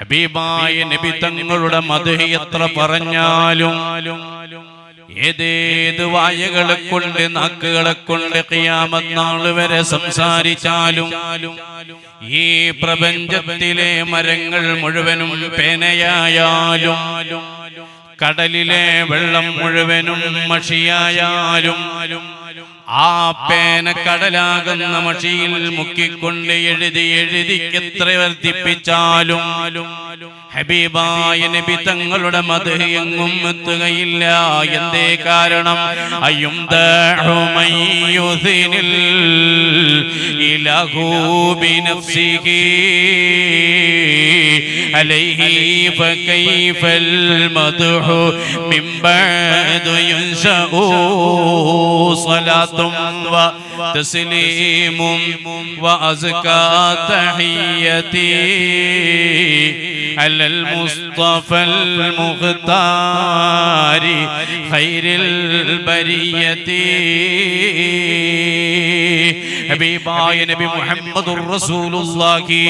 ഹബീബായ നബി തങ്ങളുടെ മധു എത്ര പറഞ്ഞാലും ഏതേത് വായകളെ കൊണ്ട് നാക്കുകളെ കൊണ്ട് ഖിയാമത്ത് വരെ സംസാരിച്ചാലും ഈ പ്രപഞ്ചത്തിലെ മരങ്ങൾ മുഴുവനും പേനയായാലും കടലിലെ വെള്ളം മുഴുവനും മഷിയായാലും ആ പേന കടലാകുന്ന മഷിയിൽ മുക്കിക്കൊണ്ട് എഴുതി എഴുതി എത്ര വർദ്ധിപ്പിച്ചാലും ഹബീബായ നബി തങ്ങളുടെ മത് എങ്ങും എത്തുകയില്ല എന്തേ കാരണം അയ്യും عليه فكيف المدح من بعد ينشأ صلاة وتسليم وأزكى تحيتي على المصطفى المختار خير البرية؟ ഹബീബായ നബി മുഹമ്മദുർ റസൂലുള്ളാഹി.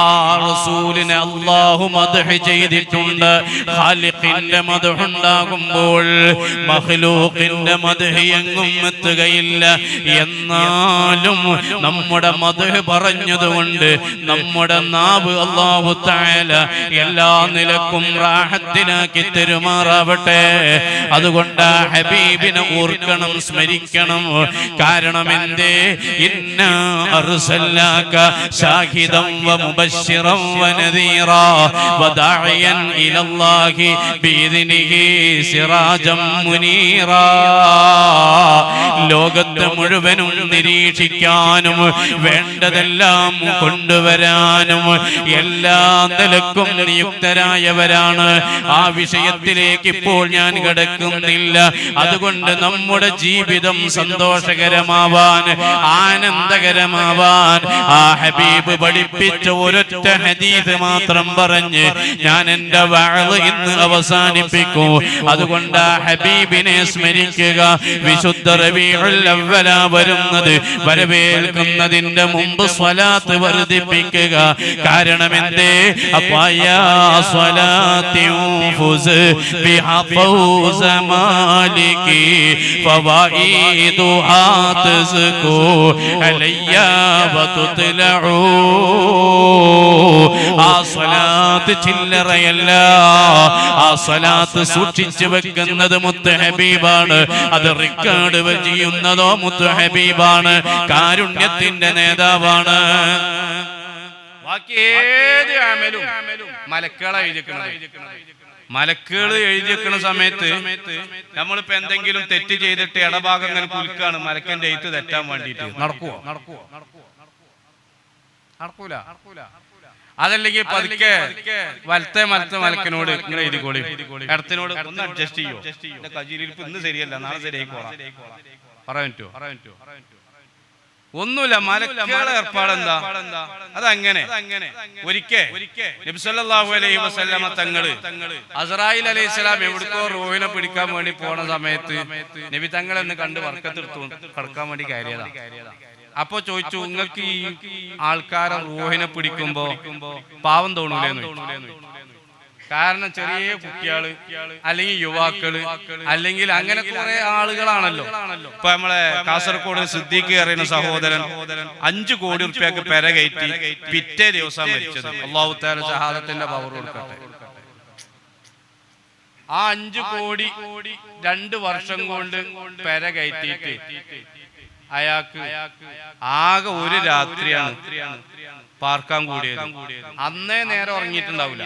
ആ റസൂലിനെ അല്ലാഹു മദ്ഹ് ചെയ്തിട്ടുണ്ട്. ഖാലിഖിന്റെ മദ്ഹ് ഉണ്ടാകുമ്പോൾ മഖ്ലൂഖിന്റെ മദ്ഹ് എങ്ങും എത്തുകയില്ല. എന്നാലും നമ്മുടെ മദ്ഹ് പറഞ്ഞതുകൊണ്ട് നമ്മുടെ നാവ് അല്ലാഹു തആല എല്ലാ നിലക്കും റാഹത്തിനാക്കി തെരുമാറാവട്ടെ. അതുകൊണ്ട് ഹബീബിനെ ഓർക്കണം സ്മരിക്കണം. കാരണം എന്തേ മുനീറ. ലോകത്തെ മുഴുവനും നിരീക്ഷിക്കാനും വേണ്ടതെല്ലാം കൊണ്ടുവരാനും എല്ലാ നിലക്കും നിയുക്തരായവരാണ്. ആ വിഷയത്തിലേക്ക് ഇപ്പോൾ ഞാൻ കിടക്കുന്നില്ല. അതുകൊണ്ട് നമ്മുടെ ജീവിതം സന്തോഷകരമാവാൻ ആനന്ദകരമാവാൻ. ആ ഹബീബ് പഠിപ്പിച്ച ഒരൊറ്റ ഹദീസ് മാത്രം പറഞ്ഞ് ഞാൻ എന്റെ വാഴ് ഇന്ന് അവസാനിപ്പിക്കൂ. അതുകൊണ്ട് ആ ഹബീബിനെ സ്മരിക്കുക. വിശുദ്ധ റബീഉൽ അവ്വല വരുന്നത് വരവേൽക്കുന്നതിന്റെ മുമ്പ് സ്വലാത്ത് വർദ്ധിപ്പിക്കുക. കാരണം എന്തേ അപ്പായാ സ്വലാത്തി ഫുസ് ബിഹാ ഫൗസ علي وتطلعوا ആ സ്വലാത്ത് ചില്ലറയല്ല. ആ സ്വലാത്ത് സൂക്ഷിച്ചു വെക്കുന്നത് മുത്ത് ഹബീബാണ് അത് റെക്കോർഡ് ചെയ്യുന്നതോ മുത്ത് ഹബീബാണ് കാരുണ്യത്തിന്റെ നേതാവാണ്. ബാക്കി ഏത് അമലും മലക്കുകളെ എഴുതിക്കുന്നത്. മലക്കുകൾ എഴുതി വെക്കുന്ന സമയത്ത് നമ്മളിപ്പോ എന്തെങ്കിലും തെറ്റ് ചെയ്തിട്ട് ഇടഭാഗങ്ങൾ കുലുക്കാണ് മലക്കന്റെ എഴുത്ത് തെറ്റാൻ വേണ്ടിട്ട് നടക്കുവോ? നടക്കുവോ? നടക്കൂല. അതല്ലെങ്കിൽ പതുക്കെ വലത്തെ മലത്തെ മലക്കനോട് ഇങ്ങനെ എഴുതിക്കോളി ഇടത്തിനോട് ഒന്ന് അഡ്ജസ്റ്റ് ചെയ്യോ? കജീരിപ്പ് ഇന്ന് ശരിയല്ല നാളെ ശരിയായിക്കോളാം. പറയാൻ പറ്റുമോ പറയാൻ പറ്റുമോ ഒന്നുമില്ല മലക്കുകളെ ഏർപ്പാടെന്താ? അതങ്ങനെ. ഒരിക്കൽ നബിസല്ലാഹു അലൈഹി വസല്ലമ തങ്ങൾ അസറായിൽ അലൈഹി സ്വലാം എവിടേക്കോ റോഹിനെ പിടിക്കാൻ വേണ്ടി പോണ സമയത്ത് നബി തങ്ങളെ ഒന്ന് കണ്ട് വർക്കത്തെടുത്തു കടക്കാൻ വേണ്ടി കയറിയതാ. അപ്പൊ ചോദിച്ചു നിങ്ങൾക്ക് ഈ ആൾക്കാരെ റോഹിനെ പിടിക്കുമ്പോ പാവം ചോദിച്ചു. കാരണം ചെറിയ കുട്ടികൾ അല്ലെങ്കിൽ യുവാക്കൾ അല്ലെങ്കിൽ അങ്ങനെ കുറെ ആളുകളാണല്ലോ. ഇപ്പൊ നമ്മളെ കാസർഗോഡ് സിദ്ദീഖ് അറിയുന്ന സഹോദരൻ അഞ്ചു കോടി റുപ്യക്ക് പെര കയറ്റി പിറ്റേ ദിവസം മരിച്ചത്. അള്ളാഹു താല ഷഹാദത്തിന്റെ പവർ കൊടുക്കട്ടെ. ആ അഞ്ചു കോടി രണ്ട് വർഷം കൊണ്ട് പെര കയറ്റിയിട്ട് അയാൾക്ക് ആകെ ഒരു രാത്രിയാണ്. പാർക്കാൻ കൂടിയത്. അന്നേ നേരെ ഉറങ്ങിയിട്ടുണ്ടാവില്ല.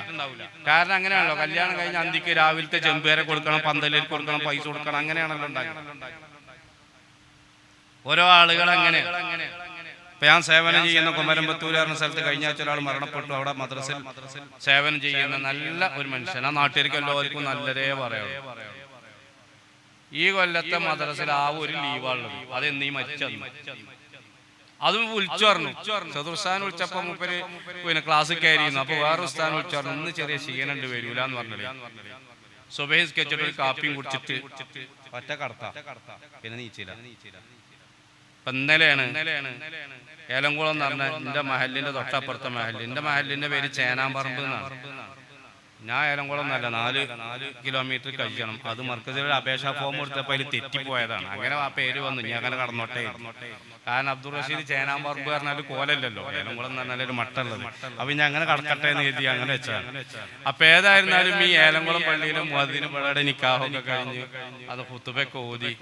കാരണം അങ്ങനെയാണല്ലോ കല്യാണം കഴിഞ്ഞ അന്തിക്ക് രാവിലത്തെ ചെമ്പേരെ കൊടുക്കണം പന്തലിൽ കൊടുക്കണം പൈസ കൊടുക്കണം അങ്ങനെയാണല്ലോ ഉണ്ടാകുന്നത് ഓരോ ആളുകൾ അങ്ങനെ ഇപ്പൊ ഞാൻ സേവനം ചെയ്യുന്ന കുമരമ്പത്തൂർ സ്ഥലത്ത് കഴിഞ്ഞ ആഴ്ച ഒരാൾ മരണപ്പെട്ടു. അവിടെ മദ്രസിൽ സേവനം ചെയ്യുന്ന നല്ല ഒരു മനുഷ്യൻ. ആ നാട്ടുകാർക്ക് എല്ലാവർക്കും നല്ലതേ പറയാം. ഈ കൊല്ലത്തെ മദ്രസിൽ ആ ഒരു ലീവാണുള്ളത് അതെന്നീ മരിച്ചത് അതും വിളിച്ചു പറഞ്ഞു. ചതുർസ്ഥാൻ വിളിച്ചപ്പോ മൂപ്പര് പിന്നെ ക്ലാസ് കയറി അപ്പൊ വേറെ സ്ഥാനം വിളിച്ചു പറഞ്ഞു. ഇന്ന് ചെറിയ ക്ഷീണുണ്ട് വരൂല എന്ന് പറഞ്ഞത് സുബൈസ് സ്കെച്ചിട്ട് ഒരു കാപ്പിയും കുടിച്ചിട്ട് ഒറ്റ കടത്ത. പിന്നെ നീച്ചില്ല ഇപ്പൊ ഇന്നലെയാണ് ഏലംകുളം എന്ന് പറഞ്ഞ എന്റെ മഹലിന്റെ തൊട്ടപ്പുറത്തെ മഹൽ. എന്റെ മഹലിന്റെ പേര് ചേനാമ്പറമ്പ് എന്നാണ്. ഞാൻ ഏലംകുളം എന്നല്ല നാല് നാല് കിലോമീറ്റർ കഴിക്കണം. അത് മർക്കസിയുടെ അപേക്ഷാ ഫോം കൊടുത്തപ്പോൾ അതിൽ തെറ്റിപ്പോയതാണ്. അങ്ങനെ ആ പേര് വന്നു. ഞാൻ അങ്ങനെ കടന്നോട്ടെ. കാരണം അബ്ദുൾ റഷീദ് ചേനാമ്പറമ്പ് പറഞ്ഞാൽ കോലല്ലല്ലോ. ഏലംകുളം എന്ന് പറഞ്ഞാൽ ഒരു മട്ടുള്ളത്. അപ്പൊ ഞാൻ അങ്ങനെ കടക്കട്ടെ എന്ന് കരുതി അങ്ങനെ വെച്ചാണ് അപ്പൊ ഏതായിരുന്നാലും ഈ ഏലംകുളം പള്ളിയിലും മുഹദ്ദീനും പള്ളിയുടെ നിക്കാഹൊക്കെ കഴിഞ്ഞ് അത് ഹുത്തുബൊക്കെ ഓതി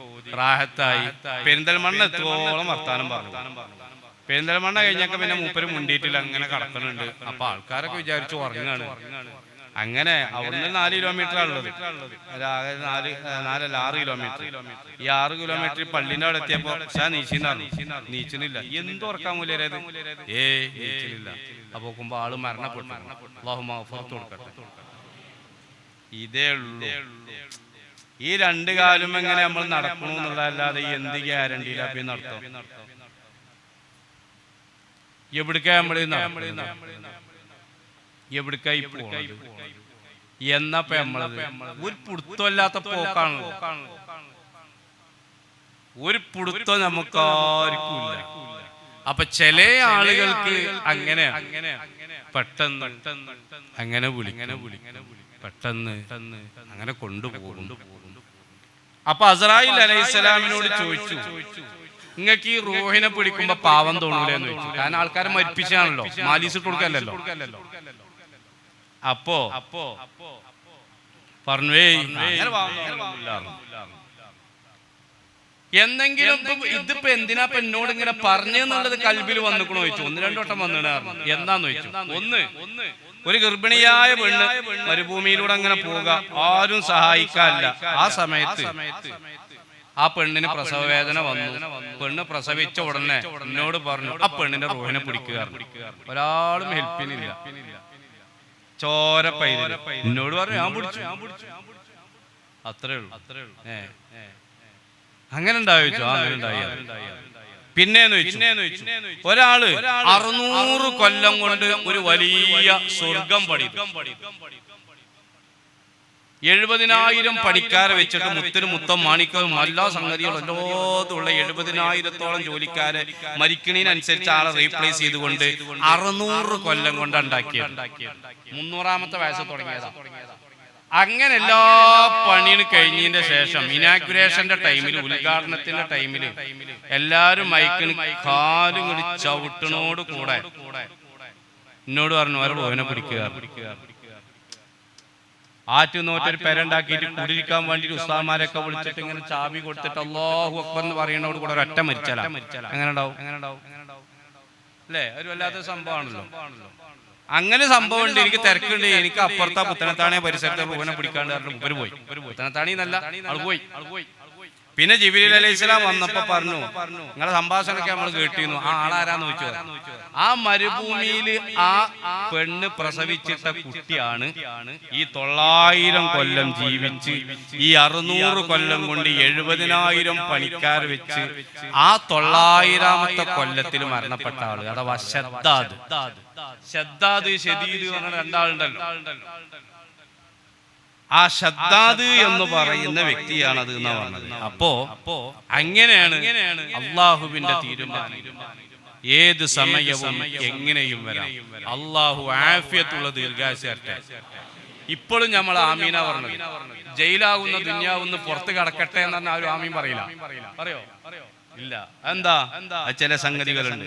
റാഹത്തായി പെരിന്തൽമണ്ണ എത്തുവോളം വർത്താനം പറഞ്ഞു. പെരിന്തൽമണ്ണ കഴിഞ്ഞൊക്കെ പിന്നെ മൂപ്പര് മുണ്ടിയിട്ടില്ല. അങ്ങനെ കടക്കുന്നുണ്ട്. അപ്പൊ ആൾക്കാരൊക്കെ വിചാരിച്ചു ഉറങ്ങാണ്. അങ്ങനെ അവിടുന്ന് നാല് കിലോമീറ്റർ ആകെ നാല് നാലല്ല ആറ് കിലോമീറ്റർ ഈ ആറ് കിലോമീറ്റർ പള്ളിന്റെ അവിടെ എത്തിയപ്പോ ഷാ നീച്ചിന്നാണ്. നീച്ചുന്നില്ല. എന്ത് ഉറക്കാൻ മൂല്യരത് ഏ നീച്ചില്ല അപ്പൊ നോക്കുമ്പോ ആൾ മരണപ്പെട്ടു. കൊടുക്കട്ടെ. ഇതേ ഉള്ളൂ. ഈ രണ്ട് കാലം എങ്ങനെ നമ്മൾ നടക്കണു എന്നുള്ളതല്ലാതെ എന്ത് ഗ്യാരണ്ടിയില്ല അപ്പൊ നടത്തും? എവിടേക്കാ നമ്മൾ എവിടേക്കായി പോണത്? എന്നപ്പോ നമ്മളത്? ഒരു പുടുത്തമില്ലാത്ത പോക്കാണല്ലോ. ഒരു പുടുത്തം നമുക്ക് ആർക്കും ഇല്ല അപ്പൊ ചില ആളുകൾക്ക് അങ്ങനെ പെട്ടെന്ന് അങ്ങനെ വിളിങ്ങനെ വിളിങ്ങനെ പെട്ടെന്ന് അങ്ങനെ കൊണ്ടുപോകും. അപ്പൊ അസറായിൽ അലൈഹിസ്സലാമിനോട് ചോദിച്ചു. നിങ്ങൾക്ക് ഈ റൂഹിനെ പിടിക്കുമ്പോ പാവം തോന്നൂലെന്ന് ചോദിച്ചു. കാരണം ആൾക്കാരെ മരിപ്പിച്ചാണല്ലോ. മാലീസ് കൊടുക്കല്ലോ അപ്പോ? അപ്പോ? പറഞ്ഞു. എന്തെങ്കിലും ഇതിപ്പോ എന്തിനാ ഇപ്പൊ എന്നോട് ഇങ്ങനെ പറഞ്ഞെന്നുള്ളത് കൽബിൽ വന്നിക്കണോ ചോദിച്ചു. ഒന്ന് രണ്ടു വട്ടം വന്നിടാ എന്താന്ന് ചോദിച്ചു? ഒന്ന്. ഒരു ഗർഭിണിയായ പെണ്ണ് മരുഭൂമിയിലൂടെ അങ്ങനെ പോവുക ആരും സഹായിക്കാനില്ല. ആ സമയത്ത് ആ പെണ്ണിന് പ്രസവ വേദന വന്നു. പെണ്ണ് പ്രസവിച്ച ഉടനെ എന്നോട് പറഞ്ഞു ആ പെണ്ണിന്റെ റോഹിനെ പിടിക്കുക ഒരാളും ഹെൽപ്പിനില്ല. എന്നോട് പറഞ്ഞു ഞാൻ പിടിച്ചു. അത്രേ ഉള്ളൂ. അത്രേ ഉള്ളൂ. ഏ. അങ്ങനെ പിന്നെ അങ്ങനെ ഉണ്ടായി പിന്നേന്ന് വെച്ചു ഒരാൾ അറുന്നൂറ് കൊല്ലം കൊണ്ട് ഒരു വലിയ സ്വർഗം പഠിക്കും എഴുപതിനായിരം പണിക്കാരെ വെച്ചിട്ട് മുത്തിന് മുത്തം മാണിക്കവും. എല്ലാ സംഗതികളും എല്ലാതുള്ള എഴുപതിനായിരത്തോളം ജോലിക്കാരെ മരിക്കണതിനനുസരിച്ച് ആളെ റീപ്ലേസ് ചെയ്തുകൊണ്ട് അറുന്നൂറ് കൊല്ലം കൊണ്ട് ഉണ്ടാക്കിയത്. മുന്നൂറാമത്തെ വയസ്സ് തുടങ്ങിയതാ. അങ്ങനെ എല്ലാ പണിയും കഴിഞ്ഞതിന്റെ ശേഷം ഇനാഗുറേഷന്റെ ടൈമിൽ ഉദ്ഘാടനത്തിന്റെ ടൈമിൽ എല്ലാരും മൈക്കിന് കാലും കൂടി ചവിട്ടിനോട് കൂടെ. എന്നോട് പറഞ്ഞു അവരോട് ഓനെ പിടിക്കുക. ആറ്റുനോറ്റൊരു പെരണ്ടാക്കിയിട്ട് കുടിരിക്കാൻ വേണ്ടി ഉസ്താമാരൊക്കെ വിളിച്ചിട്ട് ഇങ്ങനെ ചാവി കൊടുത്തിട്ട് അള്ളാഹു അക്ബർ എന്ന് പറയുന്നതോട് കൂടെ ഒരൊറ്റ മരിച്ചാലാ? എങ്ങനെ ഉണ്ടാവും അല്ലേ? ഒരു വല്ലാത്ത സംഭവമാണല്ലോ. അങ്ങനെ സംഭവം ഉണ്ട്. എനിക്ക് തിരക്കുണ്ട്. എനിക്ക് അപ്പുറത്തെ പുത്തനത്താണെ പരിസരത്തെ പൂവനെ പിടിക്കാണ്ട് പോയി. പുത്തനത്താണി എന്നല്ല ആൾ പോയി. ആൾ പോയി. പിന്നെ ജിബിലി അലൈഹി സ്വലാം വന്നപ്പോ പറഞ്ഞു നിങ്ങളെ സംഭാഷണൊക്കെ നമ്മൾ കേട്ടിരുന്നു. ആ ആളാരാന്ന് ചോദിച്ചു ആ മരുഭൂമിയിൽ ആ പെണ്ണ് പ്രസവിച്ചിട്ട കുട്ടിയാണ് ഈ തൊള്ളായിരം കൊല്ലം ജീവിച്ച് ഈ അറുന്നൂറ് കൊല്ലം കൊണ്ട് എഴുപതിനായിരം പണിക്കാർ വെച്ച് ആ തൊള്ളായിരാമത്തെ കൊല്ലത്തിൽ മരണപ്പെട്ട ആൾ. അഥവാ ശദ്ദാദ്. ശദ്ദാദ്. ഷദീദ് പറഞ്ഞ രണ്ടാളുണ്ടല്ലോ. ആ ഷദ്ദാദ് എന്ന് പറയുന്ന വ്യക്തിയാണ് അത് എന്നാ പറഞ്ഞത്. അപ്പോ അപ്പോ അങ്ങനെയാണ് അള്ളാഹുവിന്റെ തീരുമാനം. ഏത് സമയവും എങ്ങനെയും വരാം. അള്ളാഹു ആഫിയത്തുള്ള ദീർഘാശത്തെ ഇപ്പോഴും നമ്മൾ ആമീന പറഞ്ഞത്. ജയിലാവുന്ന ദുന്യാവുന്ന പുറത്ത് കടക്കട്ടെ എന്ന് പറഞ്ഞാൽ ആരും ആമീൻ പറയില്ല. പറയോ? ഇല്ല. എന്താ? ചില സംഗതികളുണ്ട്.